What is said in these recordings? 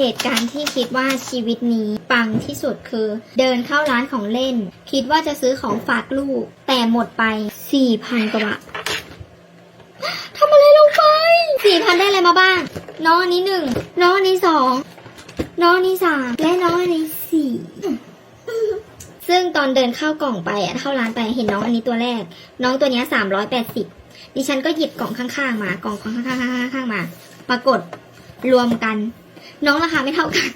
เหตุการณ์ที่คิดว่าชีวิตนี้ปังที่สุดคือ เดินเข้าร้านของเล่น คิดว่าจะซื้อของฝากลูก แต่หมดไปสี่พันกว่าบาททำอะไรลงไปสี่พันได้อะไรมาบ้าง น้องอันนี้หนึ่งน้องอันนี้สองน้องอันนี้สามและน้องอันนี้สี่ซึ่งตอนเดินเข้ากล่องไปอะเข้าร้านไปเห็นน้องอันนี้ตัวแรก น้องตัวนี้สามร้อยแปดสิบดิฉันก็หยิบกล่องข้างๆมากล่องข้างๆข้างๆมา ปรากฏรวมกัน น้องราคาไม่เท่ากัน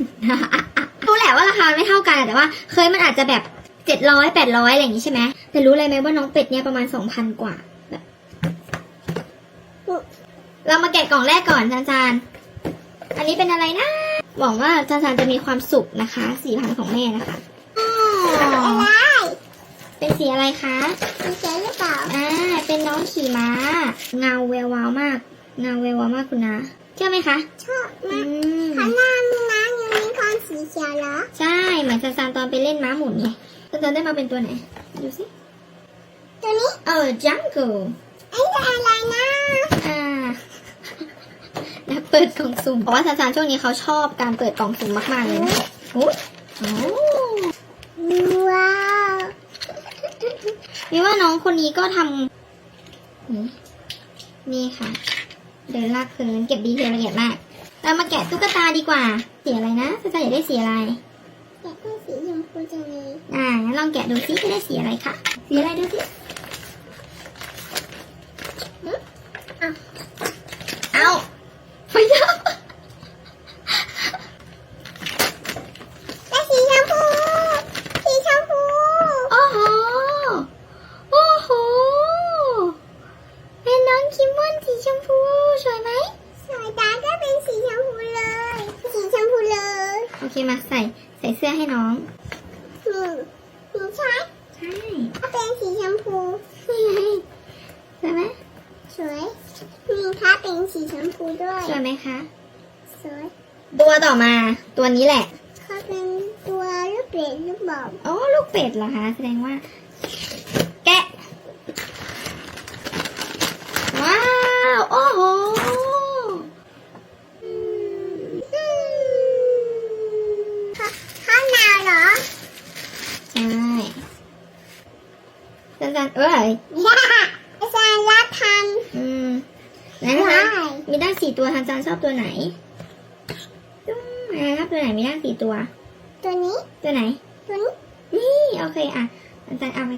รู้แหละว่าราคาไม่เท่ากันอะแต่ว่า เคยมันอาจจะแบบเจ็ดร้อยแปดร้อยอะไรอย่างนี้ใช่ไหมแต่รู้อะไรไหมว่าน้องเป็ดเนี่ยประมาณสองพันกว่าแบบเรามาแกะกล่องแรกก่อนจานจานอันนี้เป็นอะไรนะ หวังว่าจานจานจะมีความสุขนะคะสี่พันของแม่นะคะอ๋ออะไรเป็นสีอะไรคะมีเจอหรือเปล่าอ่าเป็นน้องขี่ม้า เงาแวววาวมาก เงาแวววาวมากคุณนะเชื่อไหมคะชอบอืมาก ม ข้างหน้ามีน้ำยูนิ คอร์นสีเขียวเหรอ ใช่เหมือนซันซานตอนไปเล่นม้าหมุนไงซันซานได้มาเป็นตัวไหน ดูสิ ตัวนี้ เออจังเกิลไอ้ตัวอะไรนะอ่านักเปิดกล่องสุ่มเพราะว่าซันซานช่วงนี้เขาชอบการเปิดกล่องสุ่มมากๆเลยนะโอ้โอ้ว้าวมีว่าน้องคนนี้ก็ทำนี่นี่ค่ะ เดินลากพื้นเก็บดีเทลละเอียดมาก เรามาแกะตุ๊กตาดีกว่า สีอะไรนะซันซานอยากได้สีอะไรแต่เป็นสีชมพูจังเลยอ่างั้นลองแกะดูซิจะได้สีอะไรคะสีอะไรดูสิหึเอาเอาไฟดับแต่สีชมพูสีชมพู โอ้โห โอ้โห เป็นน้องคิมมอนสีชมพูสวยไหม สายตาก็เป็นสีชมพูเลย สีชมพูเลย โอเค มาใส่ใส่เสื้อให้น้องนี่นี่ใช่ใช่ก็เป็นสีชมพูนี่ไงสวยไหมสวยมีค่ะเป็นสีชมพูด้วยสวยไหมคะสวยตัวต่อมาตัวนี้แหละเขาเป็นตัวลูกเป็ดลูกบอลโอ้ลูกเป็ดเหรอคะแสดงว่า แกะ ว้าว โอ้โห ข้าวหนาวเหรอ ใช่ จันจันเอ้ยย่าอาจารย์รับทันอืมแล้วนะได้คะมีได้สี่ตัวทันจันชอบตัวไหนตุ้มนะครับตัวไหนมีได้สี่ตัว ตัวนี้ ตัวไหน ตัวนี้ นี่โอเคอะทันจันเอาไป